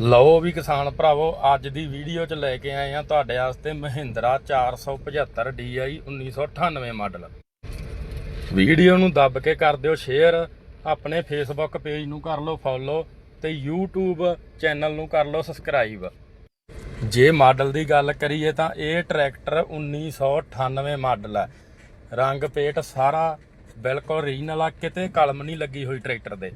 ਲਓ ਵੀ ਕਿਸਾਨ ਭਰਾਵੋ, ਅੱਜ ਦੀ ਵੀਡੀਓ 'ਚ ਲੈ ਕੇ ਆਏ ਆ ਤੁਹਾਡੇ ਵਾਸਤੇ ਮਹਿੰਦਰਾ 475 DI 1998 ਮਾਡਲ। ਵੀਡੀਓ ਨੂੰ ਦੱਬ ਕੇ ਕਰ ਦਿਓ ਸ਼ੇਅਰ ਆਪਣੇ ਫੇਸਬੁੱਕ ਪੇਜ ਨੂੰ ਕਰ ਲਓ ਫੋਲੋ ਤੇ YouTube ਚੈਨਲ ਨੂੰ ਕਰ ਲਓ ਸਬਸਕ੍ਰਾਈਬ ਜੇ ਮਾਡਲ ਦੀ ਗੱਲ ਕਰੀਏ ਤਾਂ ਇਹ ਟਰੈਕਟਰ 1998 ਮਾਡਲ ਹੈ। ਰੰਗ ਪੇਟ ਸਾਰਾ ਬਿਲਕੁਲ ਰੀਜਨਲ ਆ, ਕਿਤੇ ਕਲਮ ਨਹੀਂ ਲੱਗੀ ਹੋਈ ਟਰੈਕਟਰ ਦੇ।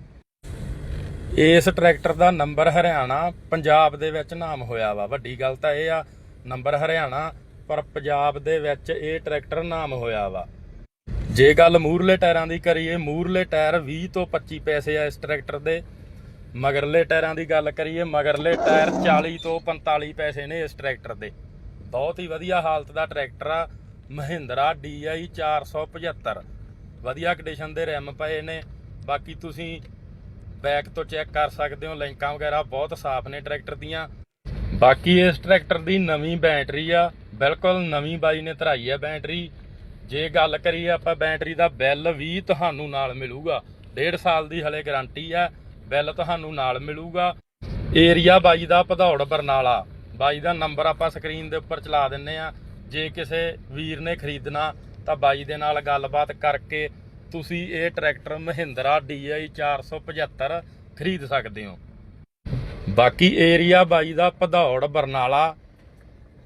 ਇਸ ਟਰੈਕਟਰ ਦਾ ਨੰਬਰ ਹਰਿਆਣਾ ਪੰਜਾਬ ਦੇ ਵਿੱਚ ਨਾਮ ਹੋਇਆ ਵਾ। ਵੱਡੀ ਗੱਲ ਤਾਂ ਇਹ ਆ, ਨੰਬਰ ਹਰਿਆਣਾ, ਪਰ ਪੰਜਾਬ ਦੇ ਵਿੱਚ ਇਹ ਟਰੈਕਟਰ ਨਾਮ ਹੋਇਆ ਵਾ। ਜੇ ਗੱਲ ਮੂਰਲੇ ਟਾਇਰਾਂ ਦੀ ਕਰੀਏ, ਮੂਰਲੇ ਟਾਇਰ 20 ਤੋਂ 25 ਪੈਸੇ ਆ ਇਸ ਟਰੈਕਟਰ ਦੇ। ਮਗਰਲੇ ਟਾਇਰਾਂ ਦੀ ਗੱਲ ਕਰੀਏ, ਮਗਰਲੇ ਟਾਇਰ 40 ਤੋਂ 45 ਪੈਸੇ ਨੇ ਇਸ ਟਰੈਕਟਰ ਦੇ। ਬਹੁਤ ਹੀ ਵਧੀਆ ਹਾਲਤ ਦਾ ਟਰੈਕਟਰ ਆ, ਮਹਿੰਦਰਾ DI 475 ਵਧੀਆ ਕੰਡੀਸ਼ਨ ਦੇ ਰਿਮ ਪਏ ਨੇ। ਬਾਕੀ ਤੁਸੀਂ ਬੈਕ ਤੋਂ ਚੈੱਕ ਕਰ ਸਕਦੇ ਹੋ, ਲਿੰਕਾਂ ਵਗੈਰਾ ਬਹੁਤ ਸਾਫ਼ ਨੇ ਟਰੈਕਟਰ ਦੀਆਂ। ਬਾਕੀ ਇਸ ਟਰੈਕਟਰ ਦੀ ਨਵੀਂ ਬੈਟਰੀ ਆ, ਬਿਲਕੁਲ ਨਵੀਂ ਬਾਈ ਨੇ ਧਰਾਈ ਆ ਬੈਟਰੀ। ਜੇ ਗੱਲ ਕਰੀਏ ਆਪਾਂ ਬੈਟਰੀ ਦਾ ਬਿੱਲ ਵੀ ਤੁਹਾਨੂੰ ਨਾਲ ਮਿਲੂਗਾ। 1.5 ਸਾਲ ਦੀ ਹਲੇ ਗਾਰੰਟੀ ਆ, ਬਿੱਲ ਤੁਹਾਨੂੰ ਨਾਲ ਮਿਲੂਗਾ। ਏਰੀਆ ਬਾਈ ਦਾ ਭਦੌੜ ਬਰਨਾਲਾ। ਬਾਈ ਦਾ ਨੰਬਰ ਆਪਾਂ ਸਕਰੀਨ ਦੇ ਉੱਪਰ ਚਲਾ ਦਿੰਨੇ ਆ। ਜੇ ਕਿਸੇ ਵੀਰ ਨੇ ਖਰੀਦਣਾ, ਤਾਂ ਬਾਈ ਦੇ ਨਾਲ ਗੱਲਬਾਤ ਕਰਕੇ ਤੁਸੀਂ ਇਹ ਟਰੈਕਟਰ ਮਹਿੰਦਰਾ DI 475 ਖਰੀਦ ਸਕਦੇ ਹੋ। ਬਾਕੀ ਏਰੀਆ ਬਾਈ ਦਾ ਭਦੌੜ, ਬਰਨਾਲਾ,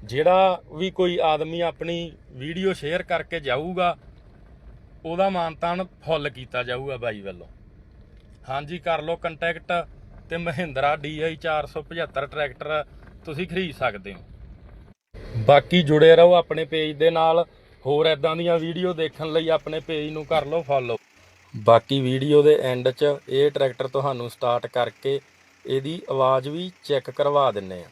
ਜਿਹੜਾ ਵੀ ਕੋਈ ਆਦਮੀ ਆਪਣੀ ਵੀਡੀਓ ਸ਼ੇਅਰ ਕਰਕੇ ਜਾਊਗਾ, ਉਹਦਾ ਮਾਨਤਾਨ ਫੁੱਲ ਕੀਤਾ ਜਾਊਗਾ ਬਾਈ ਵੱਲੋਂ। ਹਾਂਜੀ, ਕਰ ਲਓ ਕੰਟੈਕਟ ਤੇ ਮਹਿੰਦਰਾ DI 475 ਟਰੈਕਟਰ ਤੁਸੀਂ ਖਰੀਦ ਸਕਦੇ ਹੋ। ਬਾਕੀ ਜੁੜੇ ਰਹੋ ਆਪਣੇ ਪੇਜ ਦੇ ਨਾਲ। ਹੋਰ ਐਦਾਂ ਦੀਆਂ ਵੀਡੀਓ ਦੇਖਣ ਲਈ ਆਪਣੇ ਪੇਜ ਨੂੰ ਕਰ ਲਓ ਫੋਲੋ ਬਾਕੀ ਵੀਡੀਓ ਦੇ ਐਂਡ 'ਚ ਇਹ ਟਰੈਕਟਰ ਤੁਹਾਨੂੰ ਸਟਾਰਟ ਕਰਕੇ ਇਹਦੀ ਆਵਾਜ਼ ਵੀ ਚੈੱਕ ਕਰਵਾ ਦਿੰਨੇ ਆ।